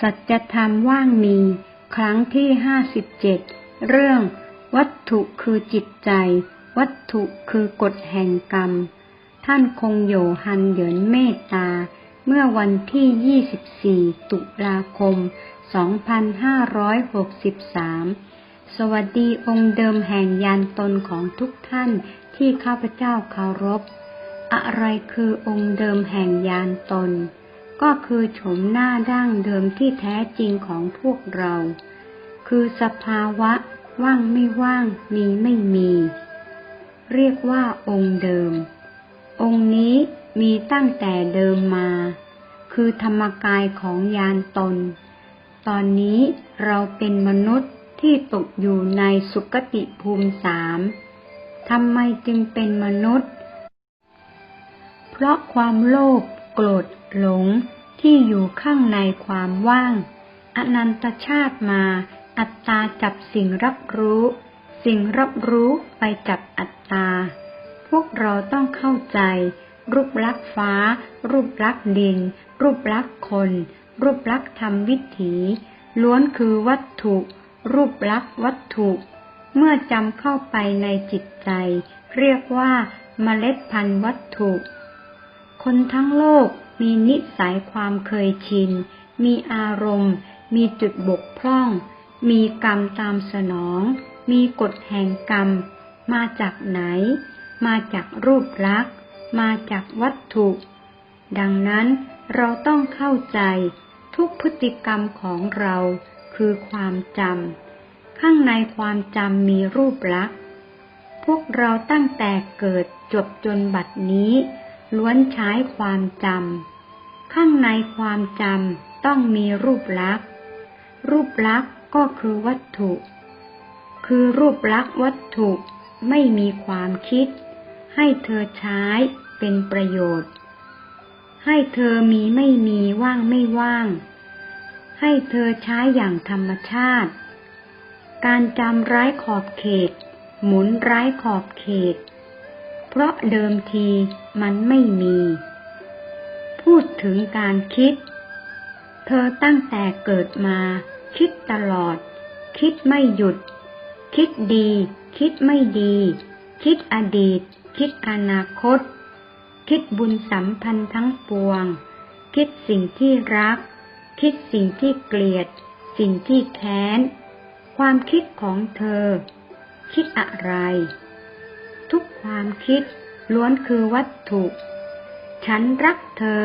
สัจธรรมว่างมี ครั้งที่ห้าสิบเจ็ดเรื่อง วัตถุคือจิตใจ วัตถุคือกฎแห่งกรรม ท่านคงโยฮันเหยินเมตตา เมื่อวันที่ 24 ตุลาคม 2563 สวัสดีองค์เดิมแห่งยานตนของทุกท่านที่ข้าพเจ้าเคารพ อะไรคือองค์เดิมแห่งยานตน ก็คือโฉมหน้าดั้งเดิมที่แท้จริงของพวกเรา คือสภาวะว่างไม่ว่างมีไม่มี เรียกว่าองค์เดิม องค์นี้มีตั้งแต่เดิมมา คือธรรมกายของยานตน ตอนนี้เราเป็นมนุษย์ที่ตกอยู่ในสุคติภูมิสามทำไมจึงเป็นมนุษย์ เพราะความโลภโกรธหลง ที่อยู่ข้างในความว่าง อนันตชาติมา อัตตาจับสิ่งรับรู้ สิ่งรับรู้ไปจับอัตตา พวกเราต้องเข้าใจ รูปลักษ์ฟ้า รูปลักษ์ดิน รูปลักษ์คน รูปลักษ์ธรรมวิถีล้วนคือวัตถุ รูปลักษ์วัตถุ เมื่อจำเข้าไปในจิตใจ เรียกว่าเมล็ดพันธุ์วัตถุ คนทั้งโลก มีนิสัยความเคยชิน มีอารมณ์ มีจุดบกพร่อง มีกรรมตามสนอง มีกฎแห่งกรรม มาจากไหน มาจากรูปลักษณ์ มาจากวัตถุ ดังนั้นเราต้องเข้าใจทุกพฤติกรรมของเราคือความจำ ข้างในความจำมีรูปลักษณ์ พวกเราตั้งแต่เกิดจบจนบัดนี้ ล้วนใช้ความจำ ข้างในความจำต้องมีรูปลักษณ์ รูปลักษณ์ก็คือวัตถุ คือรูปลักษณ์วัตถุไม่มีความคิด ให้เธอใช้เป็นประโยชน์ ให้เธอมีไม่มีว่างไม่ว่าง ให้เธอใช้อย่างธรรมชาติ การจำไร้ขอบเขต หมุนไร้ขอบเขต เพราะเดิมทีมันไม่มี พูดถึงการคิด เธอตั้งแต่เกิดมา คิดตลอด คิดไม่หยุด คิดดี คิดไม่ดี คิดอดีต คิดอนาคต คิดบุญสัมพันธ์ทั้งปวง คิดสิ่งที่รัก คิดสิ่งที่เกลียด สิ่งที่แค้น ความคิดของเธอ คิดอะไร ทุกความคิด ล้วนคือวัตถุ ฉันรักเธอ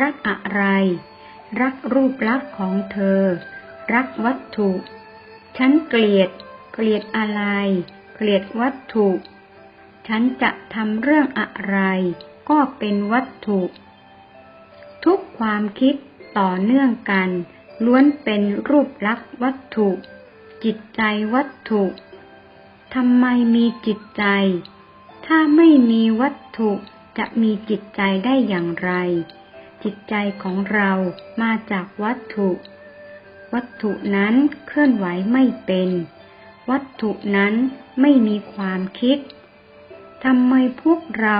รักอะไร รักรูปลักษณ์ของเธอ รักวัตถุ ฉันเกลียด เกลียดอะไร เกลียดวัตถุ ฉันจะทำเรื่องอะไร ก็เป็นวัตถุ ทุกความคิดต่อเนื่องกัน ล้วนเป็นรูปลักษณ์วัตถุ จิตใจวัตถุทำไมมีจิตใจ ถ้าไม่มีวัตถุจะมีจิตใจได้อย่างไร จิตใจของเรามาจากวัตถุ วัตถุนั้นเคลื่อนไหวไม่เป็น วัตถุนั้นไม่มีความคิดทำไมพวกเรา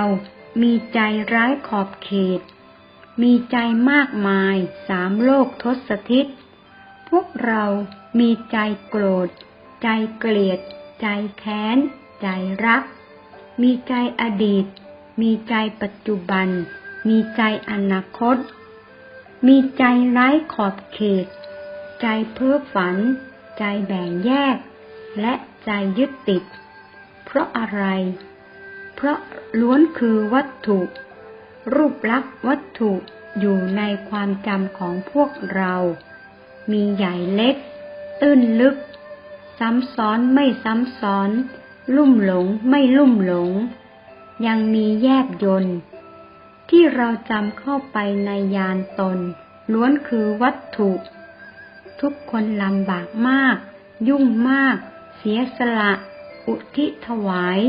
มีใจร้ายขอบเขต มีใจมากมายสามโลกทศทิศ พวกเรามีใจโกรธ ใจเกลียด ใจแค้น ใจรัก มีใจอดีต มีใจปัจจุบัน มีใจอนาคต มีใจไร้ขอบเขต ใจเพ้อฝัน ใจแบ่งแยก และใจยึดติด เพราะอะไร เพราะล้วนคือวัตถุ รูปลักษณ์วัตถุอยู่ในความจำของพวกเรา มีใหญ่เล็ก ตื้นลึก ซ้ำซ้อนไม่ซ้ำซ้อน ลุ่มหลงไม่ลุ่มหลง ยังมีแยบยนต์ที่เราจำเข้าไปในยานตน ล้วนคือวัตถุ ทุกคนลำบากมาก ยุ่งมาก เสียสละ อุทิศถวาย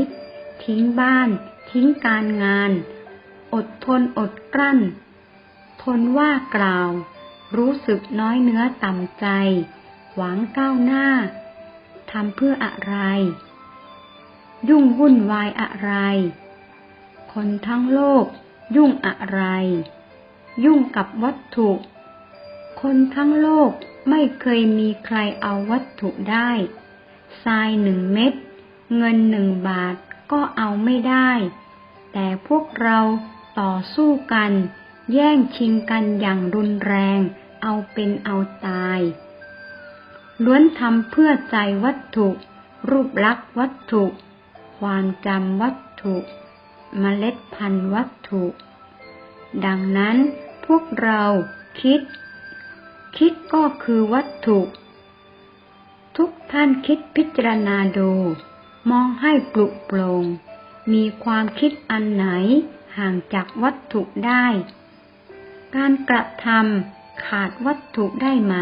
ทิ้งบ้าน ทิ้งการงาน อดทนอดกลั้น ทนว่ากล่าว รู้สึกน้อยเนื้อต่ำใจ หวังก้าวหน้าทำเพื่ออะไร ยุ่งวุ่นวายอะไร คนทั้งโลก ยุ่งอะไร ยุ่งกับวัตถุ คนทั้งโลกไม่เคยมีใครเอาวัตถุได้ทรายหนึ่งเม็ด เงินหนึ่งบาทก็เอาไม่ได้ แต่พวกเราต่อสู้กัน แย่งชิงกันอย่างรุนแรง เอาเป็นเอาตาย ล้วนทำเพื่อใจวัตถุ รูปลักษ์วัตถุ ความจำวัตถุเมล็ดพันธุ์วัตถุ ดังนั้นพวกเราคิด คิดก็คือวัตถุ ทุกท่านคิดพิจารณาดู มองให้ปลุกโปรง มีความคิดอันไหนห่างจากวัตถุได้ การกระทำขาดวัตถุได้ไหม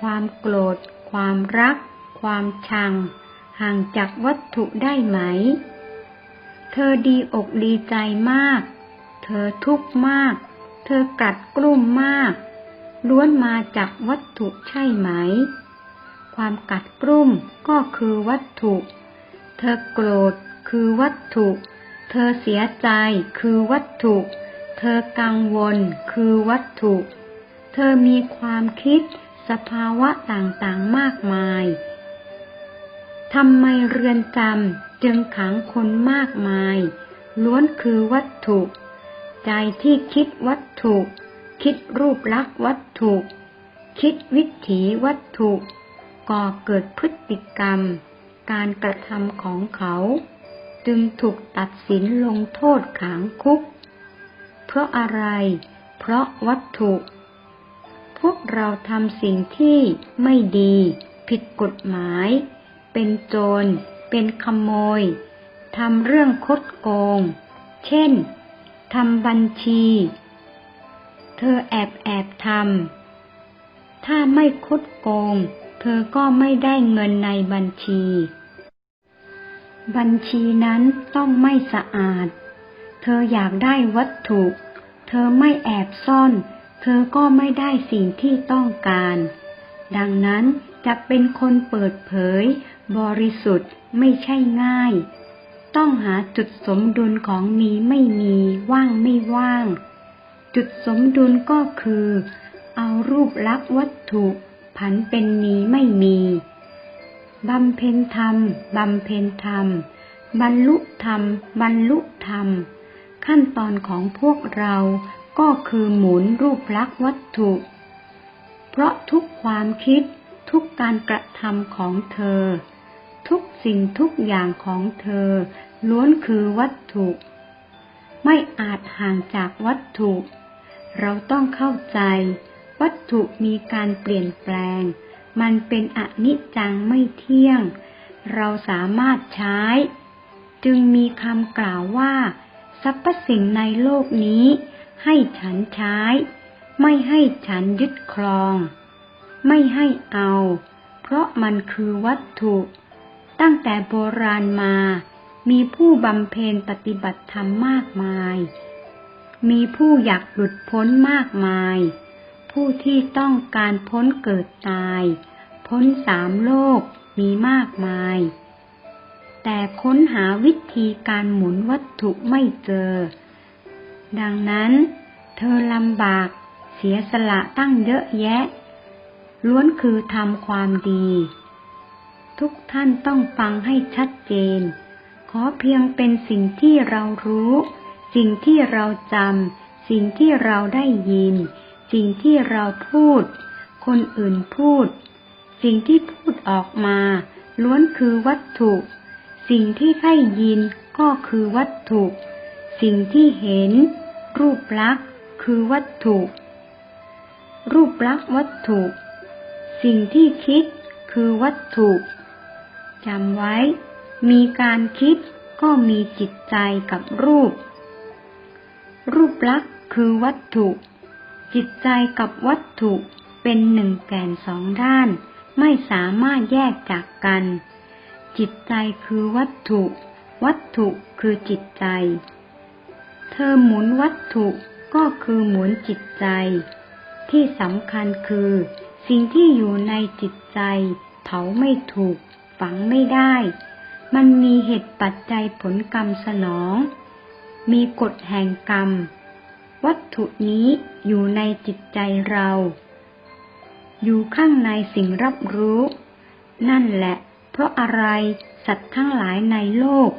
ความโกรธ ความรัก ความชัง ห่างจากวัตถุได้ไหม เธอดีอกดีใจมาก เธอทุกข์มาก เธอกัดกลุ้มมาก ล้วนมาจากวัตถุใช่ไหม ความกัดกลุ้มก็คือวัตถุ เธอโกรธคือวัตถุ เธอเสียใจคือวัตถุ เธอกังวลคือวัตถุ เธอมีความคิดสภาวะต่างๆมากมาย ทำไมเรือนจำจึงขังคนมากมาย ล้วนคือวัตถุ ใจที่คิดวัตถุ คิดรูปลักษ์วัตถุ คิดวิถีวัตถุก่อเกิดพฤติกรรม การกระทำของเขา จึงถูกตัดสินลงโทษขังคุก เพราะอะไร เพราะวัตถุ พวกเราทำสิ่งที่ไม่ดี ผิดกฎหมาย เป็นโจร เป็นขโมย ทำเรื่องคดโกง เช่น ทำบัญชี เธอแอบแอบทำ ถ้าไม่คดโกง เธอก็ไม่ได้เงินในบัญชี บัญชีนั้นต้องไม่สะอาด เธออยากได้วัตถุ เธอไม่แอบซ่อน เธอก็ไม่ได้สิ่งที่ต้องการดังนั้นจะเป็นคนเปิดเผย บริสุทธิ์ไม่ใช่ง่าย ต้องหาจุดสมดุลของมีไม่มีว่างไม่ว่าง จุดสมดุลก็คือ เอารูปลักษณ์วัตถุผันเป็นมีไม่มีบำเพ็ญธรรมบำเพ็ญธรรม บรรลุธรรม บรรลุธรรม ขั้นตอนของพวกเราก็คือหมุนรูปลักษณ์วัตถุ เพราะทุกความคิดทุกการกระทำของเธอ ทุกสิ่งทุกอย่างของเธอ ล้วนคือวัตถุ ไม่อาจห่างจากวัตถุ เราต้องเข้าใจ วัตถุมีการเปลี่ยนแปลง มันเป็นอนิจจังไม่เที่ยง เราสามารถใช้ จึงมีคำกล่าวว่าสรรพสิ่งในโลกนี้ ให้ฉันใช้ ไม่ให้ฉันยึดครอง ไม่ให้เอา เพราะมันคือวัตถุ ตั้งแต่โบราณมา มีผู้บำเพ็ญปฏิบัติธรรมมากมาย มีผู้อยากหลุดพ้นมากมาย ผู้ที่ต้องการพ้นเกิดตาย พ้นสามโลกมีมากมาย แต่ค้นหาวิธีการหมุนวัตถุไม่เจอ ดังนั้นเธอลำบากเสียสละตั้งเยอะแยะ ล้วนคือทำความดี ทุกท่านต้องฟังให้ชัดเจน ขอเพียงเป็นสิ่งที่เรารู้ สิ่งที่เราจำสิ่งที่เราได้ยิน สิ่งที่เราพูด คนอื่นพูด สิ่งที่พูดออกมา ล้วนคือวัตถุ สิ่งที่ได้ยินก็คือวัตถุ สิ่งที่เห็น รูปลักษ์คือวัตถุ รูปลักษ์วัตถุ สิ่งที่คิดคือวัตถุ จำไว้ มีการคิดก็มีจิตใจกับรูป รูปลักษ์คือวัตถุ จิตใจกับวัตถุเป็นหนึ่งแก่นสองด้าน ไม่สามารถแยกจากกัน จิตใจคือวัตถุ วัตถุคือจิตใจ เธอหมุนวัตถุก็คือหมุนจิตใจ ที่สำคัญคือ สิ่งที่อยู่ในจิตใจเผาไม่ถูก ฝังไม่ได้ มันมีเหตุปัจจัยผลกรรมสนอง มีกฎแห่งกรรม วัตถุนี้อยู่ในจิตใจเรา อยู่ข้างในสิ่งรับรู้ นั่นแหละ เพราะอะไรสัตว์ทั้งหลายในโลก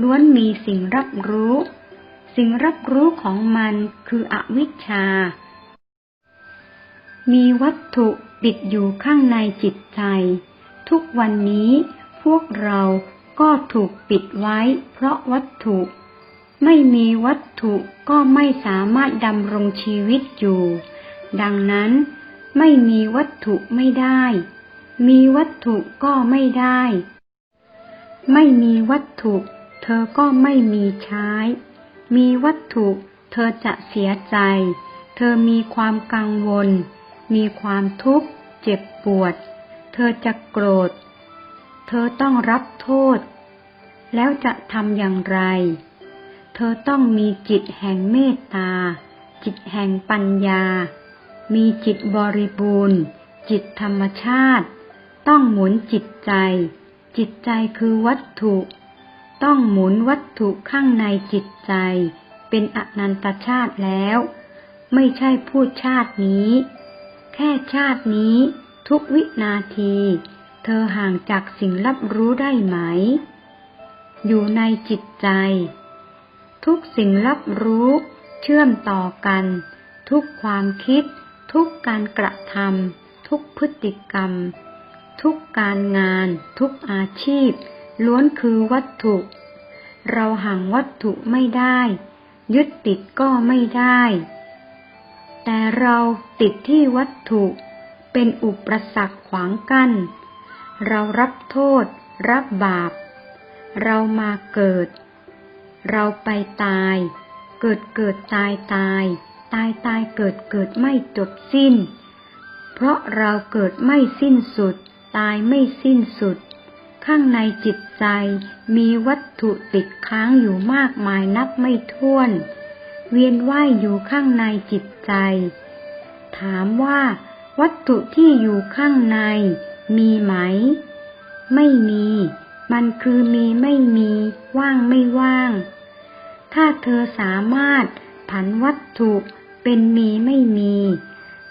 ล้วนมีสิ่งรับรู้ สิ่งรับรู้ของมันคืออวิชชา มีวัตถุติดอยู่ข้างในจิตใจ ทุกวันนี้พวกเราก็ถูกปิดไว้เพราะวัตถุ ไม่มีวัตถุก็ไม่สามารถดำรงชีวิตอยู่ ดังนั้นไม่มีวัตถุไม่ได้ มีวัตถุก็ไม่ได้ ไม่มีวัตถุ เธอก็ไม่มีใช้ มีวัตถุเธอจะเสียใจ เธอมีความกังวล มีความทุกข์ เจ็บปวด เธอจะโกรธ เธอต้องรับโทษ แล้วจะทำอย่างไร เธอต้องมีจิตแห่งเมตตา จิตแห่งปัญญา มีจิตบริบูรณ์ จิตธรรมชาติ ต้องหมุนจิตใจ จิตใจคือวัตถุ ต้องหมุนวัตถุข้างในจิตใจ เป็นอนันตชาติแล้ว ไม่ใช่พูดชาตินี้ แค่ชาตินี้ ทุกวินาที เธอห่างจากสิ่งรับรู้ได้ไหม อยู่ในจิตใจ ทุกสิ่งรับรู้ เชื่อมต่อกัน ทุกความคิด ทุกการกระทำทุกพฤติกรรม ทุกการงาน ทุกอาชีพ ล้วนคือวัตถุ เราห่างวัตถุไม่ได้ ยึดติดก็ไม่ได้ แต่เราติดที่วัตถุ เป็นอุปสรรคขวางกัน้น เรารับโทษ รับบาป เรามาเกิด เราไปตาย เกิดเกิดตายตาย ตายตายเกิดเกิดไม่จบสิ้น เพราะเราเกิดไม่สิ้นสุด ตายไม่สิ้นสุด ข้างในจิตใจมีวัตถุติดค้างอยู่มากมายนับไม่ถ้วน เวียนว่ายอยู่ข้างในจิตใจ ถามว่า วัตถุที่อยู่ข้างใน มีไหม ไม่มี มันคือมีไม่มี ว่างไม่ว่าง ถ้าเธอสามารถผันวัตถุเป็นมีไม่มี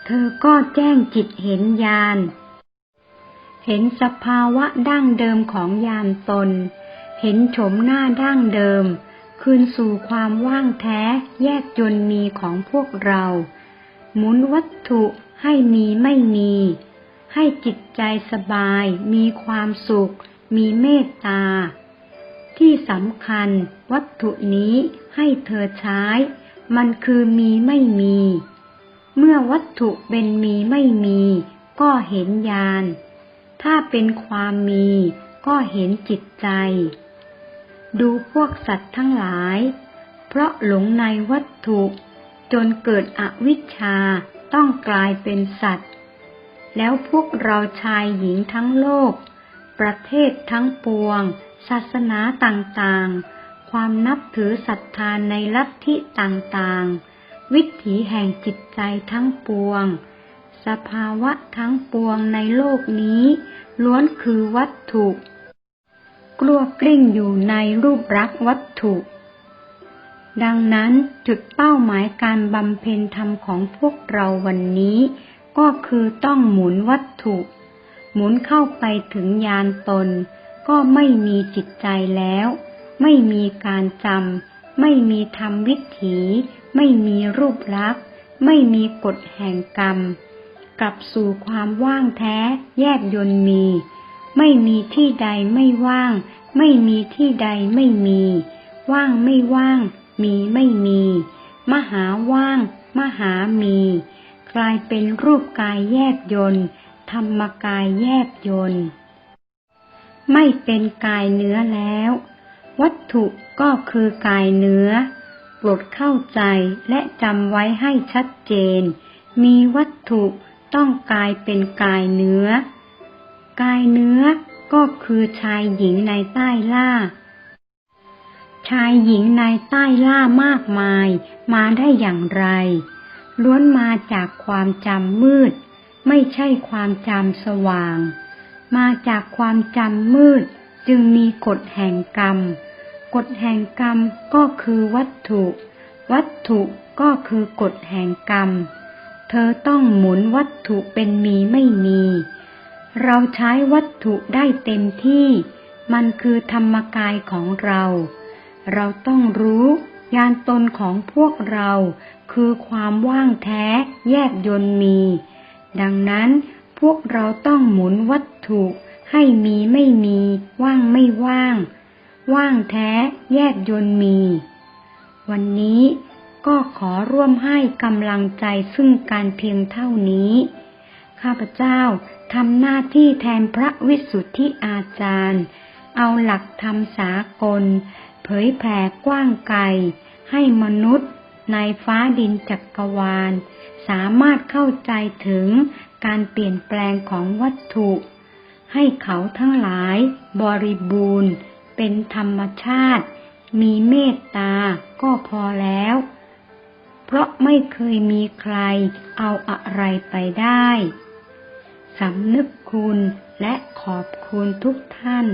เธอก็แจ้งจิตเห็นญาณ เห็นสภาวะดั้งเดิมของญาณตน เห็นโฉมหน้าดั้งเดิม คืนสู่ความว่างแท้แยกจนมีของพวกเรา หมุนวัตถุ ให้มีไม่มี ให้จิตใจสบาย มีความสุข มีเมตตา ที่สำคัญวัตถุนี้ให้เธอใช้ มันคือมีไม่มี เมื่อวัตถุเป็นมีไม่มี ก็เห็นญาณ ถ้าเป็นความมีก็เห็นจิตใจ ดูพวกสัตว์ทั้งหลาย เพราะหลงในวัตถุจนเกิดอวิชชา ต้องกลายเป็นสัตว์ แล้วพวกเราชายหญิงทั้งโลก ประเทศทั้งปวง ศาสนาต่างๆ ความนับถือศรัทธาในลัทธิต่างๆ วิถีแห่งจิตใจทั้งปวง สภาวะทั้งปวงในโลกนี้ ล้วนคือวัตถุ กลัวกลิ้งอยู่ในรูปรักษ์วัตถุ ดังนั้นจุดเป้าหมายการบำเพ็ญธรรมของพวกเราวันนี้ ก็คือต้องหมุนวัตถุ หมุนเข้าไปถึงญาณตน ก็ไม่มีจิตใจแล้ว ไม่มีการจำไม่มีธรรมวิถี ไม่มีรูปลักษณ์ ไม่มีกฎแห่งกรรม กลับสู่ความว่างแท้ แยบยนต์มี ไม่มีที่ใดไม่ว่าง ไม่มีที่ใดไม่มี ว่างไม่ว่าง มีไม่มี มหาว่าง มหามี กลายเป็นรูปกายแยบยนต์ธรรมกายแยบยนต์ไม่เป็นกายเนื้อแล้ว วัตถุก็คือกายเนื้อโปรดเข้าใจและจำไว้ให้ชัดเจน มีวัตถุต้องกลายเป็นกายเนื้อ กายเนื้อก็คือชายหญิงในใต้ล่า ชายหญิงในใต้ล่ามากมายมาได้อย่างไร ล้วนมาจากความจำมืด ไม่ใช่ความจำสว่าง มาจากความจำมืดจึงมีกฎแห่งกรรม กฎแห่งกรรมก็คือวัตถุ วัตถุก็คือกฎแห่งกรรมเเธอต้องหมุนวัตถุเป็นมีไม่มี เราใช้วัตถุได้เต็มที่ มันคือธรรมกายของเรา เราต้องรู้ยานตนของพวกเรา คือความว่างแท้แยกยนมี ดังนั้นพวกเราต้องหมุนวัตถุให้มีไม่มี ว่างไม่ว่าง ว่างแท้แยกยนมี วันนี้ก็ขอร่วมให้กำลังใจซึ่งการเพียงเท่านี้ ข้าพเจ้าทำหน้าที่แทนพระวิสุทธิอาจารย์ เอาหลักธรรมสากล เผยแผ่กว้างไกล ให้มนุษย์ในฟ้าดินจักรวาล สามารถเข้าใจถึงการเปลี่ยนแปลงของวัตถุ ให้เขาทั้งหลายบริบูรณ์ เป็นธรรมชาติ มีเมตตาก็พอแล้ว เพราะไม่เคยมีใครเอาอะไรไปได้สำนึกคุณและขอบคุณทุกท่าน